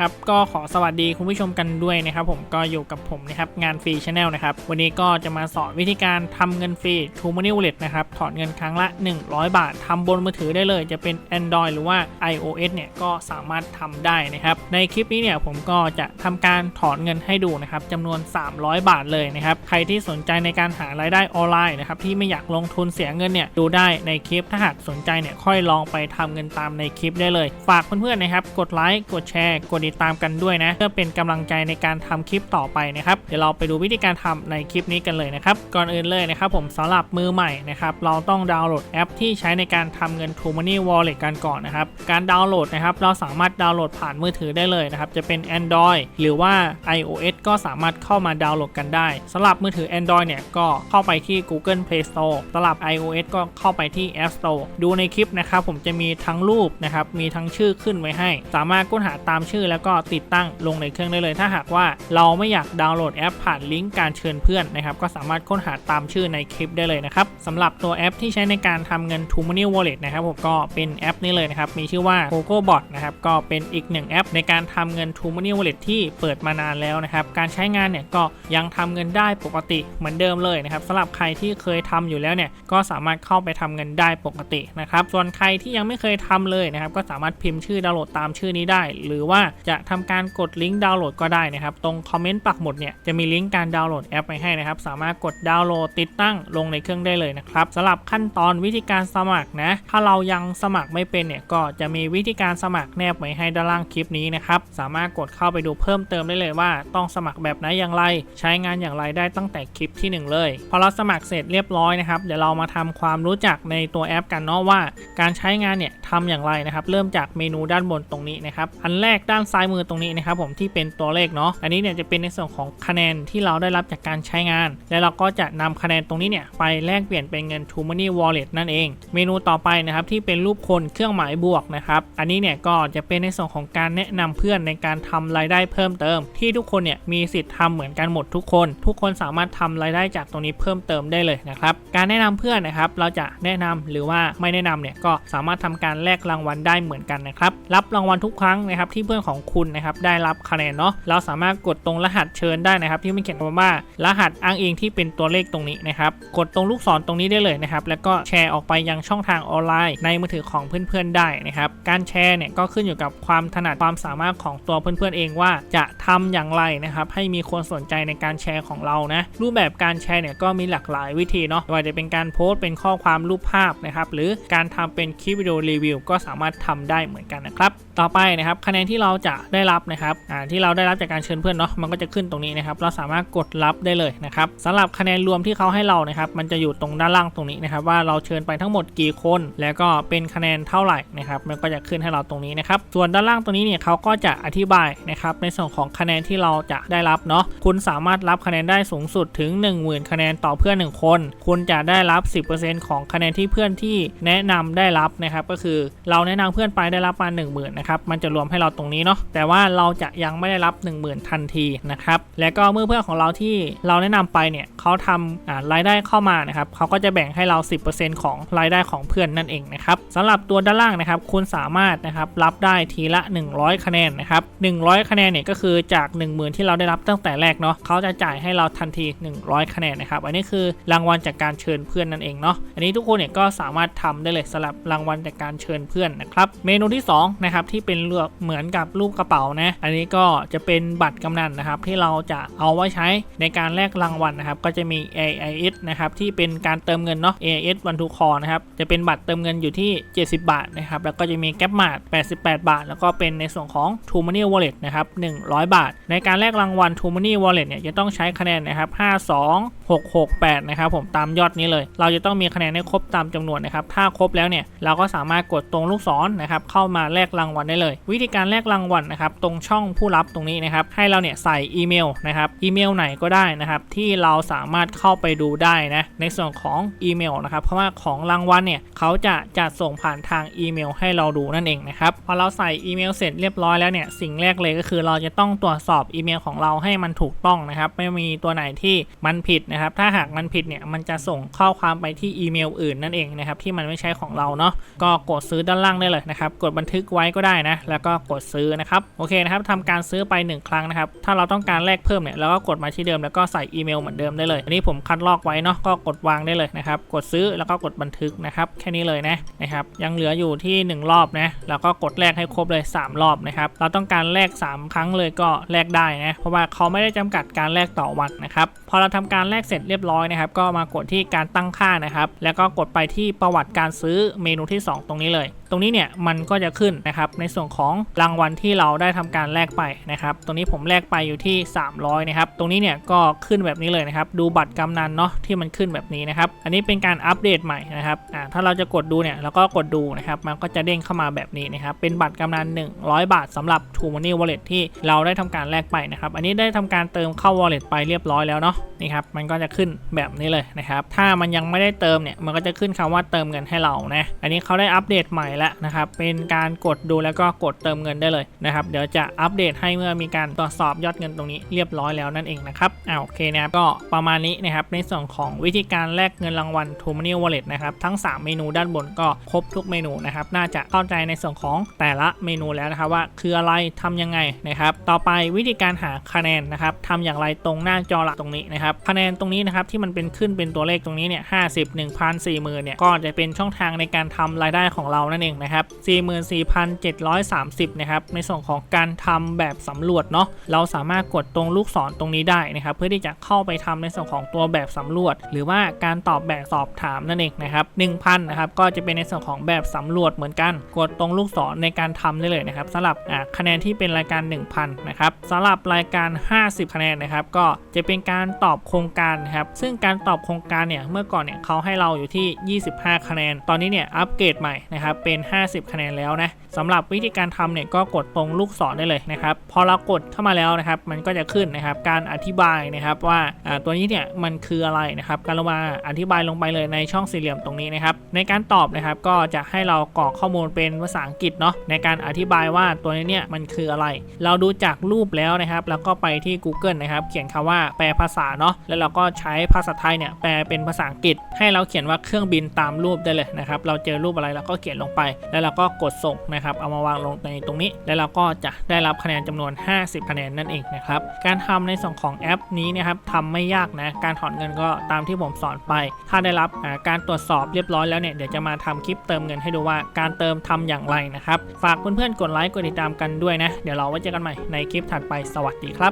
ครับก็ขอสวัสดีคุณผู้ชมกันด้วยนะครับ ผมก็อยู่กับผมนะครับงานฟรีชาแนลนะครับ วันนี้ก็จะมาสอนวิธีการทำเงินฟรี t ูม Money Wallet นะครับ ถอนเงินครั้งละ 100 บาททำบนมือถือได้เลยจะเป็น Android หรือว่า iOS เนี่ยก็สามารถทำได้นะครับ ในคลิปนี้เนี่ยผมก็จะทำการถอนเงินให้ดูนะครับจำนวน 300 บาทเลยนะครับ ใครที่สนใจในการหารายได้ออนไลน์นะครับที่ไม่อยากลงทุนเสียเงินเนี่ยดูได้ในคลิปถ้าหากสนใจเนี่ยค่อยลองไปทำเงินตามในคลิปได้เลย ฝากเพื่อนๆนะครับกดไลค์กดแชร์กดติดตามกันด้วยนะ เพื่อเป็นกำลังใจในการทำคลิปต่อไปนะครับ เดี๋ยวเราไปดูวิธีการทำในคลิปนี้กันเลยนะครับ ก่อนอื่นเลยนะครับผมสำหรับมือใหม่นะครับเราต้องดาวน์โหลดแอปที่ใช้ในการทำเงิน True Money Wallet กันก่อนนะครับ การดาวน์โหลดนะครับเราสามารถดาวน์โหลดผ่านมือถือได้เลยนะครับจะเป็น Android หรือว่า iOS ก็สามารถเข้ามาดาวน์โหลดกันได้สำหรับมือถือ Android เนี่ยก็เข้าไปที่ Google Play Store สำหรับ iOS ก็เข้าไปที่ App Store ดูในคลิปนะครับผมจะมีทั้งรูปนะครับมีทั้งชื่อขึ้นไว้ให้ สามารถค้นหาตามชื่อแล้วก็ติดตั้งลงในเครื่องได้เลย ถ้าหากว่าเราไม่อยากดาวน์โหลดแอปผ่านลิงก์การเชิญเพื่อนนะครับก็สามารถค้นหาตามชื่อในคลิปได้เลยนะครับสำหรับตัวแอปที่ใช้ในการทำเงิน t ู Money Wallet นะครับผมก็เป็นแอปนี้เลยนะครับมีชื่อว่า Coco Bot นะครับก็เป็นอีกหนึ่งแอปในการทำเงิน t ู Money Wallet ที่เปิดมานานแล้วนะครับการใช้งานเนี่ยก็ยังทำเงินได้ปกติเหมือนเดิมเลยนะครับสำหรับใครที่เคยทำอยู่แล้วเนี่ยก็สามารถเข้าไปทำเงินได้ปกตินะครับส่วนใครที่ยังไม่เคยทำเลยนะครับก็สามารถพิมพ์ชื่อดาวน์โหลดตามชื่อนี้ได้ หรือว่าจะทำการกดลิงก์ดาวน์โหลดก็ได้นะครับ ตรงคอมเมนต์ปักหมุดเนี่ยจะมีลิงก์การดาวน์โหลดแอปไว้ให้นะครับ สามารถกดดาวน์โหลดติดตั้งลงในเครื่องได้เลยนะครับสำหรับขั้นตอนวิธีการสมัครนะ ถ้าเรายังสมัครไม่เป็นเนี่ยก็จะมีวิธีการสมัครแนบไว้ให้ด้านล่างคลิปนี้นะครับ สามารถกดเข้าไปดูเพิ่มเติมได้เลยว่า ต้องสมัครแบบไหนอย่างไร ใช้งานอย่างไรได้ตั้งแต่คลิปที่หนึ่งเลย พอเราสมัครเสร็จเรียบร้อยนะครับ เดี๋ยวเรามาทำความรู้จักในตัวแอปกันเนาะว่า การใช้งานเนี่ยทำอย่างไรนะครับ เริ่มจากเมนูด้านบนตรงนี้นะครับ อันแรกด้านซ้ายมือตรงนี้นะครับผมที่เป็นตัวเลขเนาะอันนี้เนี่ยจะเป็นในส่วนของคะแนนที่เราได้รับจากการใช้งาน และเราก็จะนำคะแนนตรงนี้เนี่ยไปแลกเปลี่ยนเป็นเงิน True Money Wallet นั่นเอง เมนูต่อไปนะครับที่เป็นรูปคนเครื่องหมายบวกนะครับอันนี้เนี่ยก็จะเป็นในส่วนของการแนะนำเพื่อนในการทำรายได้เพิ่มเติม ที่ทุกคนเนี่ยมีสิทธิ์ทำเหมือนกันหมดทุกคน ทุกคนสามารถทำรายได้จากตรงนี้เพิ่มเติมได้เลยนะครับการแนะนำเพื่อนนะครับเราจะแนะนำหรือว่าไม่แนะนำเนี่ยก็สามารถทำการแลกรางวัลได้เหมือนกันนะครับรับรางวัลทุกครั้งนะครับที่เพื่อนของคุณนะครับได้รับคะแนนเนาะเราสามารถกดตรงรหัสเชิญได้นะครับ ที่มันเขียนว่ารหัสอ้างอิงที่เป็นตัวเลขตรงนี้นะครับกดตรงลูกศรตรงนี้ได้เลยนะครับแล้วก็แชร์ออกไปยังช่องทางออนไลน์ ในมือถือของเพื่อนๆได้นะครับการแชร์เนี่ยก็ขึ้นอยู่กับความถนัดความสามารถของตัวเพื่อนๆเองว่าจะทำอย่างไรนะครับให้มีคนสนใจในการแชร์ของเรานะรูปแบบการแชร์เนี่ยก็มีหลากหลายวิธีเนาะไม่ว่าจะเป็นการโพสต์เป็นข้อความรูปภาพนะครับหรือการทำเป็นคลิปวิดีโอรีวิวก็สามารถทำได้เหมือนกันนะครับต่อไปนะครับคะแนนที่เราจะได้รับนะครับที่เราได้รับจากการเชิญเพื่อนเนาะมันก็จะขึ้นตรงนี้นะครับเราสามารถกดรับได้เลยนะครับสำหรับคะแนนรวมที่เขาให้เรานะครับมันจะอยู่ตรงด้านล่างตรงนี้นะครับว่าเราเชิญไปทั้งหมดกี่คน แล้วก็เป็นคะแนนเท่าไหร่นะครับมันก็จะขึ้นให้เราตรงนี้นะครับส่วนด้านล่างตรงนี้เนี่ยเขาก็จะอธิบายนะครับในส่วนของคะแนนที่เราจะได้รับเนาะคุณสามารถรับคะแนนได้สูงสุดถึง 10,000 คะแนนต่อเพื่อน 1 คน คุณจะได้รับ 10%ของคะแนนที่เพื่อนที่แนะนำได้รับนะครับก็คือเราแนะนำเพื่อนไปได้รับมา 10,000นะครับมันจะรวมให้เราตรงนี้เนาะแต่ว่าเราจะยังไม่ได้รับ 10,000 ทันทีนะครับ แล้วก็เมื่อเพื่อนของเราที่เราแนะนำไปเนี่ยเขาทำรายได้เข้ามานะครับเขาก็จะแบ่งให้เรา 10%ของรายได้ของเพื่อนนั่นเองนะครับสำหรับตัวด้านล่างนะครับ คุณสามารถนะครับรับได้ทีละ 100 คะแนนนะครับ100 คะแนนเนี่ยก็คือจาก 10,000 ที่เราได้รับตั้งแต่แรกเนาะเขาจะจ่ายให้เราทันที 100 คะแนนนะครับ อันนี้คือรางวัลจากการเชิญเพื่อนนั่นเองเนาะอันนี้ทุกคนเนี่ยก็สามารถทำได้เลยสำหรับรางวัลจากการเชิญเพื่อนนะครับเมนูที่2นะครับที่เป็นเลือกเหมือนกับรูปกระเป๋านะ อันนี้ก็จะเป็นบัตรกำนันนะครับ ที่เราจะเอาไว้ใช้ในการแลกรางวัลนะครับ ก็จะมี AIS นะครับ ที่เป็นการเติมเงินเนาะ AIS One to Call นะครับ จะเป็นบัตรเติมเงินอยู่ที่ 70 บาทนะครับ แล้วก็จะมีแก๊ปมาด88 บาท แล้วก็เป็นในส่วนของ True Money Wallet นะครับ100 บาท ในการแลกรางวัล True Money Wallet เนี่ยจะต้องใช้คะแนนนะครับ52 668นะครับผมตามยอดนี้เลย เราจะต้องมีคะแนนให้ครบตามจำนวนนะครับถ้าครบแล้วเนี่ยเราก็สามารถกดตรงลูกศรนะครับเข้ามาแลกรางวัลได้เลย วิธีการแลกรางวัลนะครับตรงช่องผู้รับตรงนี้นะครับให้เราเนี่ยใส่อีเมลนะครับอีเมลไหนก็ได้นะครับที่เราสามารถเข้าไปดูได้นะในส่วนของอีเมลนะครับเพราะว่าของรางวัลเนี่ยเขาจะจัดส่งผ่านทางอีเมล ให้เราดูนั่นเองนะครับพอเราใส่อีเมลเสร็จเรียบร้อยแล้วเนี่ยสิ่งแรกเลยก็คือเราจะต้องตรวจสอบอีเมลของเราให้มันถูกต้องนะครับไม่มีตัวไหนที่มันผิดนะครับถ้าหากมันผิดเนี่ยมันจะส่งข้อความไปที่อีเมลอื่นนั่นเองนะครับที่มันไม่ใช่ของเราเนาะก็กดซื้อด้านล่างได้เลยนะครับกดบันทึกไว้ก็ได้นะแล้วก็กดซื้อนะนะครับโอเคนะครับทำการซื้อไป 1 ครั้งนะครับถ้าเราต้องการแลกเพิ่มเนี่ยเราก็กดมาที่เดิมแล้วก็ใส่อีเมลเหมือนเดิมได้เลยอันนี้ผมคัดลอกไว้เนาะก็กดวางได้เลยนะครับกดซื้อแล้วก็กดบันทึกนะครับแค่นี้เลยนะนะครับยังเหลืออยู่ที่ 1 รอบนะแล้วก็กดแลกให้ครบเลย 3 รอบนะครับเราต้องการแลก 3 ครั้งเลยก็แลกได้นะเพราะว่าเขาไม่ได้จำกัดการแลกต่อวันนะครับพอเราทำการแลกเสร็จเรียบร้อยนะครับก็มากดที่การตั้งค่านะครับแล้วก็กดไปที่ประวัติการซื้อเมนูที่ 2 ตรงนี้เลย ตรงนี้เนี่ยมันก็จะขึ้นนะครับในส่วนของรางวัลที่เราได้ทำการแลกไปนะครับตรงนี้ผมแลกไปอยู่ที่ 300นะครับตรงนี้เนี่ยก็ขึ้นแบบนี้เลยนะครับดูบัตรกำนันเนาะที่มันขึ้นแบบนี้นะครับอันนี้เป็นการอัปเดตใหม่นะครับอ่าถ้าเราจะกดดูเนี่ยเราก็กดดูนะครับมันก็จะเด้งเข้ามาแบบนี้นะครับเป็นบัตรกำนัน 100 บาทสำหรับ True Money Wallet ที่เราได้ทำการแลกไปนะครับอันนี้ได้ทำการเติมเข้า Wallet ไปเรียบร้อยแล้วเนาะนี่ครับมันก็จะขึ้นแบบนี้เลยนะครับถ้ามันยังไม่ได้เติมเนี่ยมันก็จะขึ้นคำว่าเติมเงินให้เรานะอันนี้เขาได้อัปเดตใหม่แล้วนะครับเป็นการกดดูแล้วก็กดเติมเงินได้เลยนะครับ เดี๋ยวจะอัปเดตให้เมื่อมีการตรวจสอบยอดเงินตรงนี้เรียบร้อยแล้วนั่นเองนะครับอ่าโอเคนะครับก็ประมาณนี้นะครับในส่วนของวิธีการแลกเงินรางวัล True Money Wallet นะครับทั้ง 3 เมนูด้านบนก็ครบทุกเมนูนะครับน่าจะเข้าใจในส่วนของแต่ละเมนูแล้วนะครับว่าคืออะไรทำยังไงนะครับต่อไปวิธีการหาคะแนนนะครับทำอย่างไรตรงหน้าจอหลักตรงนี้นะครับคะแนนตรงนี้นะครับที่มันเป็นขึ้นเป็นตัวเลขตรงนี้เนี่ยห้าสิบหนึ่งพันสี่หมื่นเนี่ยก็จะเป็นช่องทางในการทำรายได้ของเรานั่นเองนะครับสี่หมื่นสี่พันเจ็ดร้อยสามสิบนะครับในส่วนของการทำแบบสำรวจเนาะเราสามารถกดตรงลูกศรตรงนี้ได้นะครับเพื่อที่จะเข้าไปทำในส่วนของตัวแบบสำรวจ หรือว่าการตอบแบบสอบถามนั่นเองนะครับ1,000นะครับก็จะเป็นในส่วนของแบบสำรวจเหมือนกัน กดตรงลูกศรในการทำได้เลยนะครับสำหรับคะแนนที่เป็นรายการ 1,000นะครับสำหรับรายการ 50 คะแนนนะครับก็จะเป็นการตอบโครงการนะครับซึ่งการตอบโครงการเนี่ยเมื่อก่อนเนี่ยเขาให้เราอยู่ที่ 25 คะแนน ตอนนี้เนี่ยอัปเกรดใหม่นะครับเป็น 50 คะแนนแล้วนะ สำหรับวิธีการทำเนี่ยก็กดตรงลูกศรได้เลยนะครับพอเรากดเข้ามาแล้วนะครับ มันก็จะขึ้นนะครับการอธิบายนะครับว่าตัวนี้เนี่ยมันคืออะไรนะครับการลงมาอธิบายลงไปเลยในช่องสี่เหลี่ยมตรงนี้นะครับในการตอบนะครับก็จะให้เรากรอกข้อมูลเป็นภาษาอังกฤษเนาะในการอธิบายว่าตัวนี้เนี่ยมันคืออะไร เราดูจากรูปแล้วนะครับ แล้วก็ไปที่ Google นะครับเขียนคำว่าแปลภาษาเนาะแล้วเราก็ใช้ภาษาไทยเนี่ยแปลเป็นภาษาอังกฤษ ให้เราเขียนว่าเครื่องบินตามรูปได้เลยนะครับเราเจอรูปอะไรเราก็เขียนลงไป แล้วเราก็กดส่งนะครับเอามาวางลงในตรงนี้ แล้วเราก็จะได้รับคะแนนจำนวน 50 คะแนนนั่นเองนะครับการทำในส่วนของแอปนี้นะครับทำไม่ยากนะการถอนเงินก็ตามที่ผมสอนไป ถ้าได้รับการตรวจสอบเรียบร้อยแล้วเนี่ยเดี๋ยวจะมาทำคลิปเติมเงินให้ดูว่าการเติมทำอย่างไรนะครับฝากเพื่อนๆกดไลค์กดติดตามกันด้วยนะเดี๋ยวเราไว้เจอกันใหม่ในคลิปถัดไปสวัสดีครับ